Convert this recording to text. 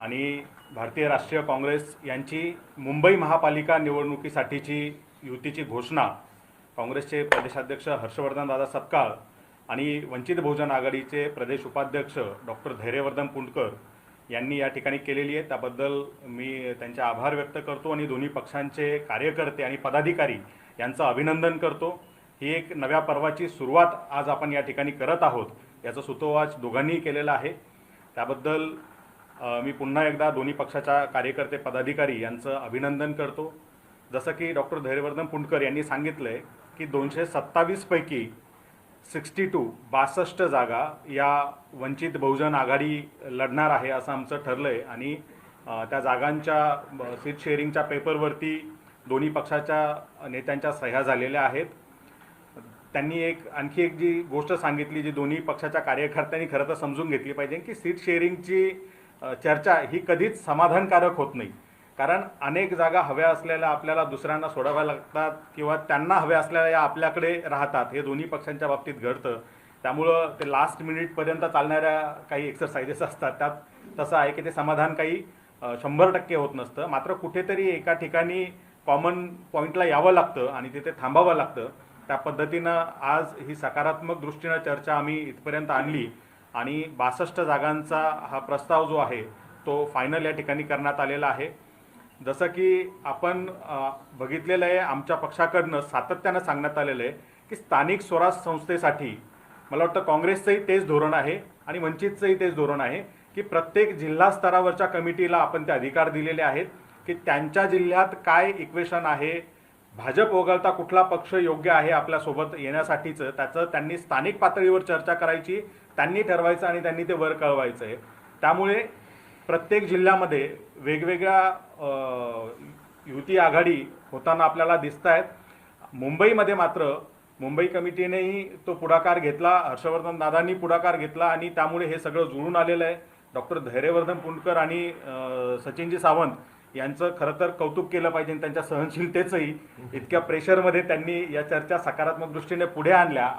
आणि भारतीय राष्ट्रीय काँग्रेस यांची मुंबई महापालिका निवडणुकीसाठीची युतीची घोषणा काँग्रेसचे प्रदेशाध्यक्ष हर्षवर्धन दादा सपकाळ आणि वंचित बहुजन आघाडीचे प्रदेश उपाध्यक्ष डॉक्टर धैर्यवर्धन पुंडकर यांनी या ठिकाणी केलेली आहे. त्याबद्दल मी त्यांचे आभार व्यक्त करतो आणि दोन्ही पक्षांचे कार्यकर्ते आणि पदाधिकारी यांचं अभिनंदन करतो. ही एक नव्या पर्वाची सुरुवात आज आपण या ठिकाणी करत आहोत. याचा सुतोवाच दोघांनीही केलेला आहे. त्याबद्दल मी पुन्हा एकदा दोन्ही पक्षाच्या कार्यकर्ते पदाधिकारी यांचं अभिनंदन करतो. जसं की डॉक्टर धैर्यवर्धन पुंडकर यांनी सांगितलं आहे की दोनशे सत्तावीसपैकी सिक्स्टी टू बासष्ट जागा या वंचित बहुजन आघाडी लढणार आहे असं आमचं ठरलं आहे आणि त्या जागांच्या सीट शेअरिंगच्या पेपरवरती दोन्ही पक्षाच्या नेत्यांच्या सह्या झालेल्या आहेत. त्यांनी एक आणखी एक जी गोष्ट सांगितली जी दोन्ही पक्षाच्या कार्यकर्त्यांनी खरं तर समजून घेतली पाहिजे की सीट शेअरिंगची चर्चा ही कधीच समाधानकारक होत नाही. कारण अनेक जागा हव्या असलेल्या आपल्याला दुसऱ्यांना सोडाव्या लागतात किंवा त्यांना हव्या असलेल्या या आपल्याकडे राहतात. हे दोन्ही पक्षांच्या बाबतीत घडतं. त्यामुळं ते लास्ट मिनिटपर्यंत चालणाऱ्या काही एक्सरसाइजेस असतात. त्यात तसं आहे की ते समाधान काही शंभर टक्के होत नसतं. मात्र कुठेतरी एका ठिकाणी कॉमन पॉईंटला यावं लागतं आणि तिथे थांबावं लागतं. त्या पद्धतीनं आज ही सकारात्मक दृष्टीनं चर्चा आम्ही इथपर्यंत आणली. आणि बासष्ट जागांचा हा प्रस्ताव जो आहे तो फायनल या ठिकाणी करण्यात आलेला आहे. जसं की आपण बघितलेलं आहे आमच्या पक्षाकडनं सातत्यानं सांगण्यात आलेलं आहे की स्थानिक स्वराज संस्थेसाठी मला वाटतं काँग्रेसचंही तेच धोरण आहे आणि वंचितचंही तेच धोरण आहे की प्रत्येक जिल्हा स्तरावरच्या कमिटीला आपण ते अधिकार दिलेले आहेत की त्यांच्या जिल्ह्यात काय इक्वेशन आहे भाजप वगळता कुठला पक्ष योग्य आहे आपल्यासोबत येण्यासाठीचं त्याचं त्यांनी स्थानिक पातळीवर चर्चा करायची त्यांनी ठरवायचं आणि त्यांनी ते वर कळवायचं आहे त्यामुळे प्रत्येक जिल्ह्यामध्ये वेगवेगळ्या युती आघाडी होताना आपल्याला दिसत आहेत मुंबईमध्ये मात्र मुंबई कमिटीनेही तो पुढाकार घेतला हर्षवर्धन दादांनी पुढाकार घेतला आणि त्यामुळे हे सगळं जुळून आलेलं आहे. डॉक्टर धैर्यवर्धन पुंडकर आणि सचिनजी सावंत यांचं खरं तर कौतुक केलं पाहिजे त्यांच्या सहनशीलतेचंही इतक्या प्रेशरमध्ये त्यांनी या चर्चा सकारात्मक दृष्टीने पुढे आणल्या.